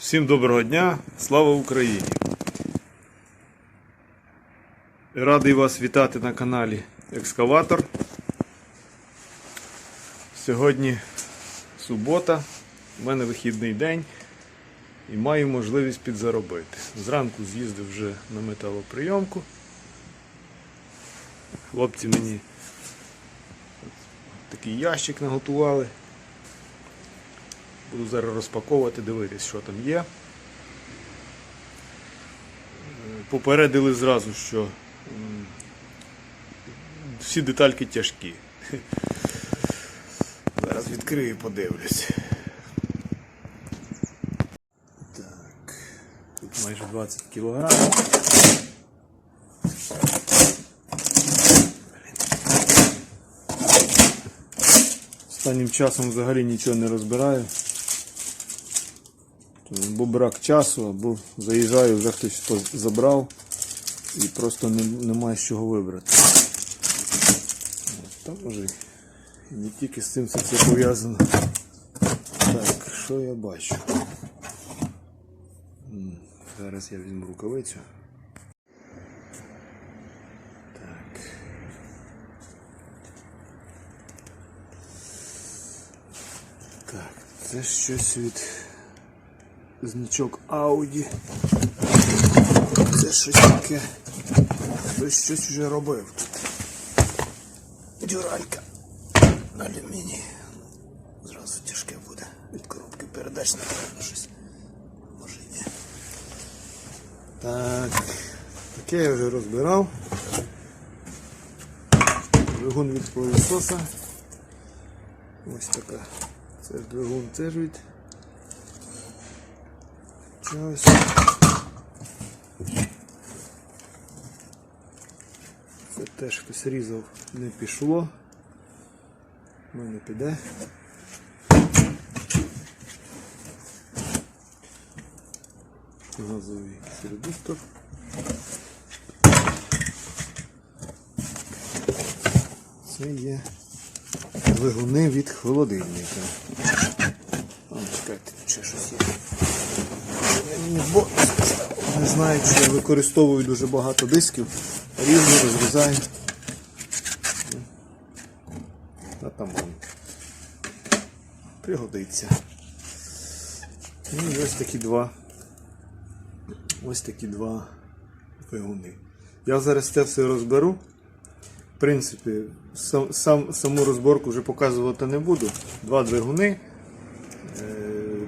Всім доброго дня, слава Україні! Радий вас вітати на каналі Екскаватор. Сьогодні субота, у мене вихідний день і маю можливість підзаробити. Зранку з'їздив вже на металоприйомку. Хлопці мені такий ящик наготували. Буду зараз розпаковувати, дивитись, що там є. Попередили зразу, що всі детальки тяжкі. Зараз відкрию і подивлюсь. Так, тут майже 20 кілограмів. Останнім часом взагалі нічого не розбираю. Або брак часу, або заїжджаю, вже хтось то забрав і просто не, немає з чого вибрати. Та може не тільки з цим це все пов'язано. Так, що я бачу? Зараз я візьму рукавицю. Так. Так, це щось від значок Audi. Це щось таке. Хтось щось вже робив. Дюралька. Алюміній. Зразу тяжке буде. Від коробки передач, напевно, щось. Може ні. Так. Таке я вже розбирав. Двигун від пилососа. Ось така. Це ж двигун, це від Ось. Це теж хтось різав, не пішло. У мене піде. Газовий редуктор. Це є двигуни від холодильника. А, чекайте, ще щось є. Бок поставив. Не знаю, чи я використовую дуже багато дисків. Рівно розрізаю. А там вон. Пригодиться. Ну і ось такі два. Ось такі два двигуни. Я зараз це все розберу. В принципі, сам, сам, саму розборку вже показувати не буду. Два двигуни.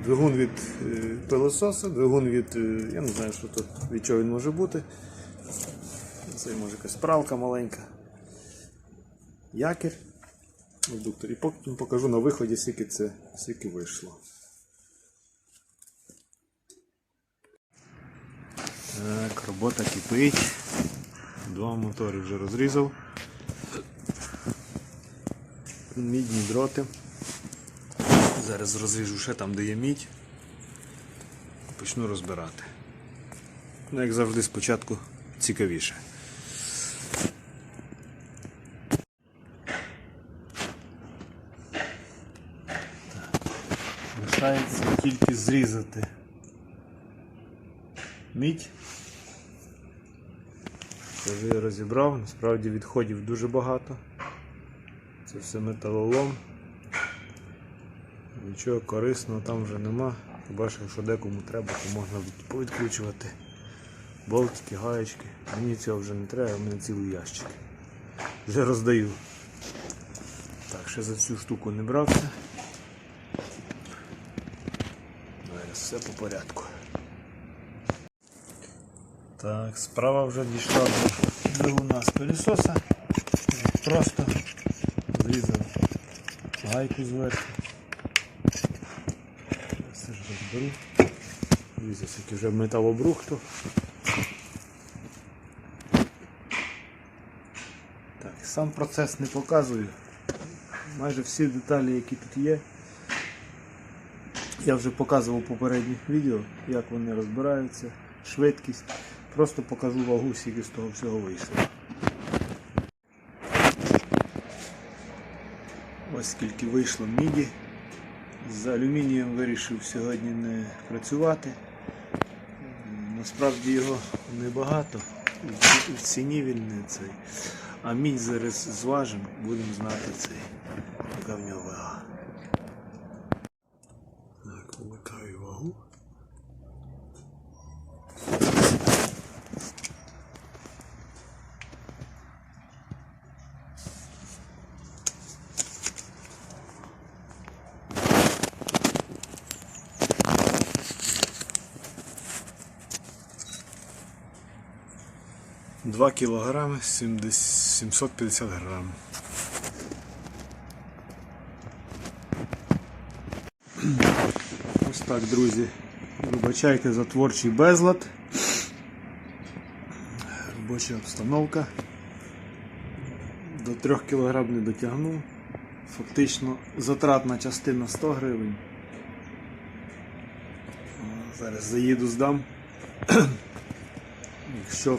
Двигун від е, пилососа, двигун від. е, Я не знаю, що тут, від чого він може бути. Це може якась пралка маленька. Якір. Редуктор. І потім покажу на виході, скільки це скільки вийшло. Так, робота кипить. Два мотори вже розрізав. Мідні дроти. Зараз розріжу ще там, де є мідь. Почну розбирати. Ну, як завжди, спочатку цікавіше. Лишається тільки зрізати мідь. Це вже розібрав, насправді відходів дуже багато. Це все металолом. Нічого корисного там вже нема. Що якщо декому треба, то можна від- повідкручувати болтики, гаєчки. Мені цього вже не треба, у мене цілий ящик. Вже роздаю. Так, ще за цю штуку не брався. Зараз все по порядку. Так, справа вже дійшла до двигуна з пилісоса. Просто зрізав гайку зверху. Все ж розберу. Дивіться, скільки вже металобрухту. Так, сам процес не показую. Майже всі деталі, які тут є. Я вже показував у попередніх відео, як вони розбираються, швидкість. Просто покажу вагу, скільки з того всього вийшло. Ось скільки вийшло міді. З алюмінієм вирішив сьогодні не працювати. Насправді його небагато. В ціні він не цей. А мій зараз зважимо, будемо знати цей, яка в нього вага. Так, вмикаю вагу. Два кілограми 750 грам. Ось так, друзі. Вибачайте за творчий безлад. Робоча обстановка. До 3 кг не дотягнув. Фактично затратна частина 100 гривень. Зараз заїду здам. Якщо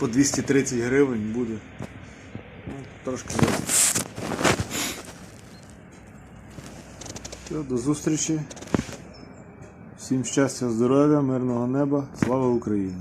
по 230 гривень буде. Ну, трошки. Все, до зустрічі. Всім щастя, здоров'я, мирного неба. Слава Україні!